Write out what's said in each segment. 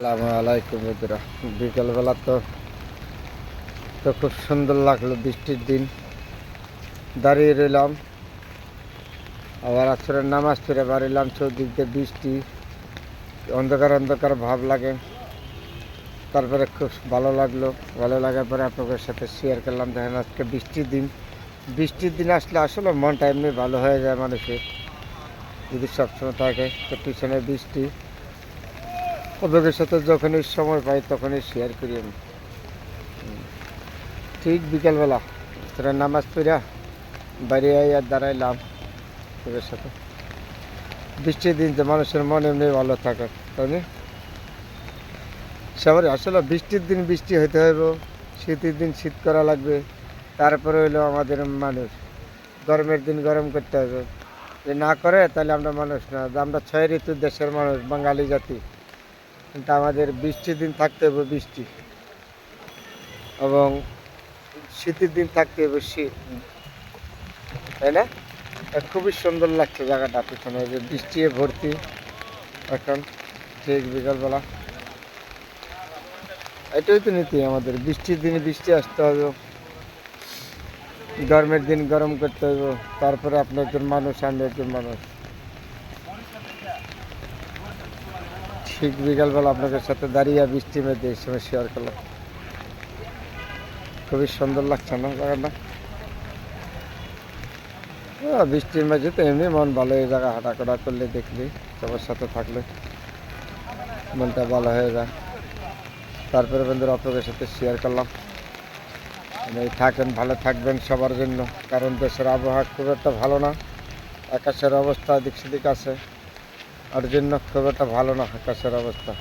আসসালামু বন্ধুরা। বিকেলবেলা তো তো খুব সুন্দর লাগল বৃষ্টির দিন। দাঁড়িয়ে রইলাম। আবার আসরের নামাজ পড়ে বাড়িলাম, চৌদিক বৃষ্টি। অন্ধকার অন্ধকার ভাব লাগে। তারপরে খুব ভালো লাগল। ভালো লাগার পরে আপনাদের সাথে শেয়ার করলাম। দেখেন আজকে বৃষ্টির দিন। বৃষ্টির দিন আসলে আসলে মনটা এমনি ভালো হয়ে যায় মানুষের। যদি সবসময় থাকে, তো পিছনে বৃষ্টি। ওদের সাথে যখনই সময় পাই, তখনই শেয়ার করি আমি। ঠিক বিকেলবেলা তোরা নামাজ পড়া, বাড়ি আই আর দাঁড়াইলাম ওদের সাথে। বৃষ্টির দিন যে মানুষের মন এমনি ভালো থাকে, তাই না? সবার আসলে বৃষ্টির দিন বৃষ্টি হতে হইব, শীতের দিন শীত করা লাগবে, তারপরে হইল আমাদের মানুষ। গরমের দিন গরম করতে হবে। যে না করে তাহলে আমরা মানুষ না। আমরা ছয় ঋতুর দেশের মানুষ, বাঙালি জাতি। কিন্তু আমাদের বৃষ্টির দিন থাকতে হবে বৃষ্টি। এবং শীতের দিন থাকতে হবে শীত। তাই না? খুবই সুন্দর লাগছে জায়গাটা পিছনে যে বৃষ্টি ভর্তি। এখন ঠিক বিকালবেলা। এটাই তো নীতি আমাদের, বৃষ্টির দিনে বৃষ্টি আসতে হবে। গরমের দিন গরম করতে হবে, তারপরে আপনি একজন মানুষ, আমি একজন মানুষ। ঠিক বিকালবেলা আপনাদের সাথে দাঁড়িয়ে বৃষ্টি মেয়েদের এই সময় শেয়ার করলাম। খুবই সুন্দর লাগছে না জায়গাটা? বৃষ্টির মাঝে তো এমনি মন ভালো, এই জায়গা হাঁটাকড়া করলে দেখলি, সবার সাথে থাকলে মনটা ভালো হয়ে যায়। তারপরে বন্ধুরা আপনাদের সাথে শেয়ার করলাম। এই থাকেন, ভালো থাকবেন সবার জন্য, কারণ দেশের আবহাওয়া খুব একটা ভালো না। আকাশের অবস্থা দিক সেদিক আছে। আর জন্য খুব একটা ভালো না, আকাশের অবস্থা।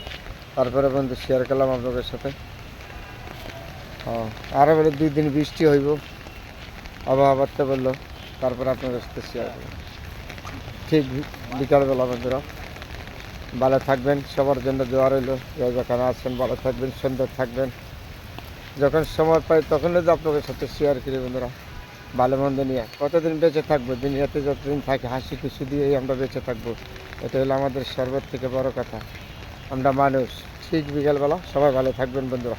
তারপরে বন্ধু শেয়ার করলাম আপনাদের সাথে। হ্যাঁ আরও বলে দুই দিন বৃষ্টি হইব। আবহাওয়া বাড়তে বলল, তারপরে আপনাদের সাথে শেয়ার করলাম। ঠিক বিকালবেলা বন্ধুরা। ভালো থাকবেন, সবার জন্য দোয়া রইল। যেখানে আছেন, ভালো থাকবেন, সুন্দর থাকবেন। যখন সময় পাই তখন যদি আপনাদের সাথে শেয়ার করি বন্ধুরা। ভালো মন্দ নিয়ে। কতদিন বেঁচে থাকব? দিন রাতে যতদিন থাকে, হাসি খুশি দিয়েই আমরা বেঁচে থাকব। এটা হলো আমাদের সর্বত থেকে বড় কথা। আমরা মানুষ। ঠিক বিকালবেলা সবাই ভালো থাকবেন বন্ধুরা।